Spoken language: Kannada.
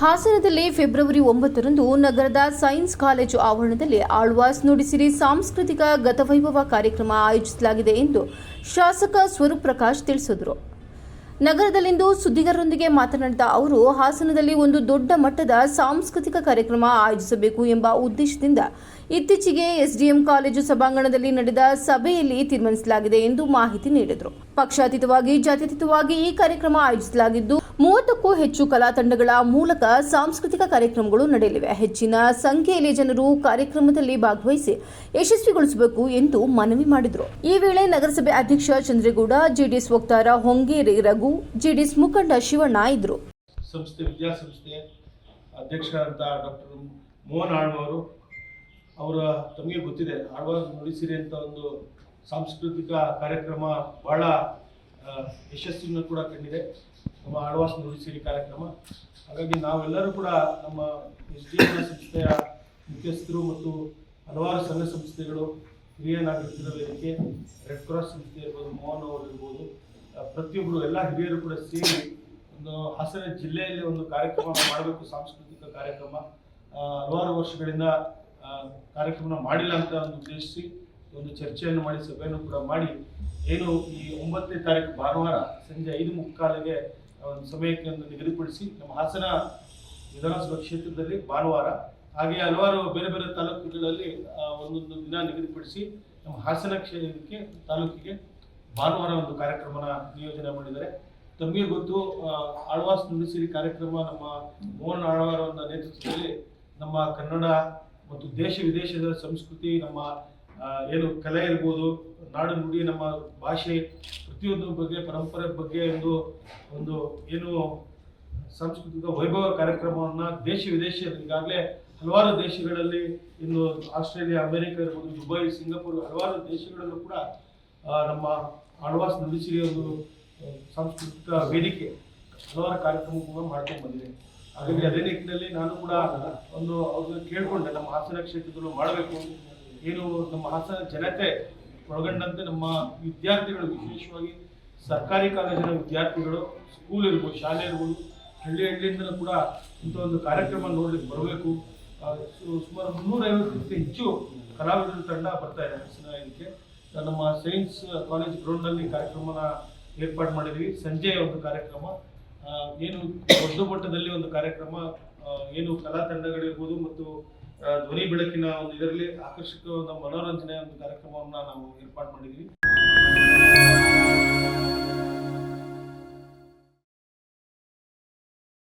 ಹಾಸನದಲ್ಲಿ ಫೆಬ್ರವರಿ ಒಂಬತ್ತರಂದು ನಗರದ ಸೈನ್ಸ್ ಕಾಲೇಜು ಆವರಣದಲ್ಲಿ ಆಳ್ವಾಸ್ ನುಡಿಸಿರಿ ಸಾಂಸ್ಕೃತಿಕ ಗತವೈಭವ ಕಾರ್ಯಕ್ರಮ ಆಯೋಜಿಸಲಾಗಿದೆ ಎಂದು ಶಾಸಕ ಸ್ವರೂಪ್ ಪ್ರಕಾಶ್ ತಿಳಿಸಿದರು. ನಗರದಲ್ಲಿಂದು ಸುದ್ದಿಗಾರರೊಂದಿಗೆ ಮಾತನಾಡಿದ ಅವರು, ಹಾಸನದಲ್ಲಿ ಒಂದು ದೊಡ್ಡ ಮಟ್ಟದ ಸಾಂಸ್ಕೃತಿಕ ಕಾರ್ಯಕ್ರಮ ಆಯೋಜಿಸಬೇಕು ಎಂಬ ಉದ್ದೇಶದಿಂದ ಇತ್ತೀಚೆಗೆ ಎಸ್ಡಿಎಂ ಕಾಲೇಜು ಸಭಾಂಗಣದಲ್ಲಿ ನಡೆದ ಸಭೆಯಲ್ಲಿ ತೀರ್ಮಾನಿಸಲಾಗಿದೆ ಎಂದು ಮಾಹಿತಿ ನೀಡಿದರು. ಪಕ್ಷಾತೀತವಾಗಿ, ಜಾತ್ಯತೀತವಾಗಿ ಈ ಕಾರ್ಯಕ್ರಮ ಆಯೋಜಿಸಲಾಗಿದ್ದು ಮೂವತ್ತಕ್ಕೂ ಹೆಚ್ಚು ಕಲಾ ತಂಡಗಳ ಮೂಲಕ ಸಾಂಸ್ಕೃತಿಕ ಕಾರ್ಯಕ್ರಮಗಳು ನಡೆಯಲಿವೆ. ಹೆಚ್ಚಿನ ಸಂಖ್ಯೆಯಲ್ಲಿ ಜನರು ಕಾರ್ಯಕ್ರಮದಲ್ಲಿ ಭಾಗವಹಿಸಿ ಯಶಸ್ವಿಗೊಳಿಸಬೇಕು ಎಂದು ಮನವಿ ಮಾಡಿದರು. ಈ ವೇಳೆ ನಗರಸಭೆ ಅಧ್ಯಕ್ಷ ಚಂದ್ರೇಗೌಡ, ಜೆಡಿಎಸ್ ವಕ್ತಾರ ಹೊಂಗೇರಿ ರಘು, ಜೆಡಿಎಸ್ ಮುಖಂಡ ಶಿವಣ್ಣ ಇದ್ರು ಸಂಸ್ಥೆ, ವಿದ್ಯಾಸಂಸ್ಥೆ ಡಾಕ್ಟರ್ ಮೋಹನ್ ಆಳ್ವರು ಅವರ ತಮಗೆ ಗೊತ್ತಿದೆ. ಆಳ್ವಾರ್ ನುಡಿಸಿರಿ ಅಂತ ಒಂದು ಸಾಂಸ್ಕೃತಿಕ ಕಾರ್ಯಕ್ರಮ ಬಹಳ ಯಶಸ್ಸನ್ನು ಕೂಡ ಕಂಡಿದೆ. ನಮ್ಮ ಆಳ್ವಾಸ್ ನುಡಿಸಿರಿ ಕಾರ್ಯಕ್ರಮ. ಹಾಗಾಗಿ ನಾವೆಲ್ಲರೂ ಕೂಡ ನಮ್ಮ ಎಸ್ ಡಿ ಎಂ ಸಂಸ್ಥೆಯ ಮುಖ್ಯಸ್ಥರು ಮತ್ತು ಹಲವಾರು ಸಂಘ ಸಂಸ್ಥೆಗಳು, ಹಿರಿಯ ನಾಗರಿಕರ ವೇದಿಕೆ ರೆಡ್ ಕ್ರಾಸ್ ಸಂಸ್ಥೆ ಇರ್ಬೋದು, ಮೋಹನ್ ಅವರು ಇರ್ಬೋದು ಪ್ರತಿಯೊಬ್ಬರು ಎಲ್ಲ ಹಿರಿಯರು ಕೂಡ ಸೇರಿ ಒಂದು ಹಾಸನ ಜಿಲ್ಲೆಯಲ್ಲಿ ಒಂದು ಕಾರ್ಯಕ್ರಮ ಮಾಡಬೇಕು, ಸಾಂಸ್ಕೃತಿಕ ಕಾರ್ಯಕ್ರಮ ಹಲವಾರು ವರ್ಷಗಳಿಂದ ಕಾರ್ಯಕ್ರಮ ಮಾಡಿಲ್ಲ ಅಂತ ಒಂದು ಉದ್ದೇಶಿಸಿ ಒಂದು ಚರ್ಚೆಯನ್ನು ಮಾಡಿ, ಸಭೆಯನ್ನು ಕೂಡ ಮಾಡಿ. ಏನು ಈ ಒಂಬತ್ತನೇ ತಾರೀಕು ಭಾನುವಾರ ಸಂಜೆ ಐದು ಮುಕ್ಕಾಲಿಗೆ ಒಂದು ಸಮಯಕ್ಕೆ ಒಂದು ನಿಗದಿಪಡಿಸಿ ನಮ್ಮ ಹಾಸನ ವಿಧಾನಸಭಾ ಕ್ಷೇತ್ರದಲ್ಲಿ ಭಾನುವಾರ ಹಾಗೆ ಹಲವಾರು ಬೇರೆ ಬೇರೆ ತಾಲೂಕುಗಳಲ್ಲಿ ಒಂದೊಂದು ದಿನ ನಿಗದಿಪಡಿಸಿ ನಮ್ಮ ಹಾಸನ ಕ್ಷೇತ್ರಕ್ಕೆ, ತಾಲೂಕಿಗೆ ಭಾನುವಾರ ಒಂದು ಕಾರ್ಯಕ್ರಮನ ನಿಯೋಜನೆ ಮಾಡಿದ್ದಾರೆ. ತಮಗೆ ಗೊತ್ತು ಆಳ್ವಾಸ್ ನುಡಿಸಿರಿ ಕಾರ್ಯಕ್ರಮ ನಮ್ಮ ಮೋಹನ್ ಆಳ್ವಾರ್ ನೇತೃತ್ವದಲ್ಲಿ ನಮ್ಮ ಕನ್ನಡ ಮತ್ತು ದೇಶ ವಿದೇಶದ ಸಂಸ್ಕೃತಿ, ನಮ್ಮ ಏನು ಕಲೆ ಇರ್ಬೋದು, ನಾಡು ನುಡಿ ನಮ್ಮ ಭಾಷೆ ಪ್ರತಿಯೊಂದು ಬಗ್ಗೆ, ಪರಂಪರೆ ಬಗ್ಗೆ ಒಂದು ಒಂದು ಏನು ಸಾಂಸ್ಕೃತಿಕ ವೈಭವ ಕಾರ್ಯಕ್ರಮವನ್ನು ದೇಶ ವಿದೇಶ ಈಗಾಗಲೇ ಹಲವಾರು ದೇಶಗಳಲ್ಲಿ ಇನ್ನು ಆಸ್ಟ್ರೇಲಿಯಾ, ಅಮೆರಿಕ ಇರ್ಬೋದು, ದುಬೈ, ಸಿಂಗಾಪುರ್ ಹಲವಾರು ದೇಶಗಳಲ್ಲೂ ಕೂಡ ನಮ್ಮ ಆಳ್ವಾಸ್ ನುಡಿಸಿರಿ ಒಂದು ಸಾಂಸ್ಕೃತಿಕ ವೇದಿಕೆ ಹಲವಾರು ಕಾರ್ಯಕ್ರಮಗಳನ್ನು ಮಾಡ್ಕೊಂಡು ಬಂದಿದೆ. ಹಾಗಾಗಿ ಅದೇ ನಿಟ್ಟಿನಲ್ಲಿ ನಾನು ಕೂಡ ಒಂದು ಅವ್ರನ್ನ ಕೇಳಿಕೊಂಡೆ, ನಮ್ಮ ಹಾಸನ ಕ್ಷೇತ್ರದಲ್ಲೂ ಮಾಡಬೇಕು ಏನು ನಮ್ಮ ಹಾಸನ ಜನತೆ ಒಳಗೊಂಡಂತೆ ನಮ್ಮ ವಿದ್ಯಾರ್ಥಿಗಳು, ವಿಶೇಷವಾಗಿ ಸರ್ಕಾರಿ ಕಾಲೇಜಿನ ವಿದ್ಯಾರ್ಥಿಗಳು ಸ್ಕೂಲ್ ಇರ್ಬೋದು, ಶಾಲೆ ಇರ್ಬೋದು, ಹಳ್ಳಿ ಹಳ್ಳಿಯಿಂದಲೂ ಕೂಡ ಇಂಥ ಒಂದು ಕಾರ್ಯಕ್ರಮ ನೋಡ್ಲಿಕ್ಕೆ ಬರಬೇಕು. ಸುಮಾರು ಮುನ್ನೂರೈವತ್ತಕ್ಕಿಂತ ಹೆಚ್ಚು ಕಲಾವಿದರ ತಂಡ ಬರ್ತಾ ಇದೆ ಹಾಸನ ಇದಕ್ಕೆ. ನಮ್ಮ ಸೈನ್ಸ್ ಕಾಲೇಜ್ ಗ್ರೌಂಡಲ್ಲಿ ಕಾರ್ಯಕ್ರಮನ ಏರ್ಪಾಡು ಮಾಡಿದ್ವಿ ಸಂಜೆ ಒಂದು ಕಾರ್ಯಕ್ರಮ. ಏನು ದೊಡ್ಡ ಮಟ್ಟದಲ್ಲಿ ಒಂದು ಕಾರ್ಯಕ್ರಮ ಏನು ಕಲಾ ತಂಡಗಳಿರ್ಬೋದು ಮತ್ತು ಧ್ವನಿ ಬೆಳಕಿನ ಒಂದು ಇದರಲ್ಲಿ ಆಕರ್ಷಕವಾದ ಒಂದು ಮನೋರಂಜನೆ ಒಂದು ಕಾರ್ಯಕ್ರಮವನ್ನ ನಾವು ಏರ್ಪಾಡು ಮಾಡಿದ್ದೀವಿ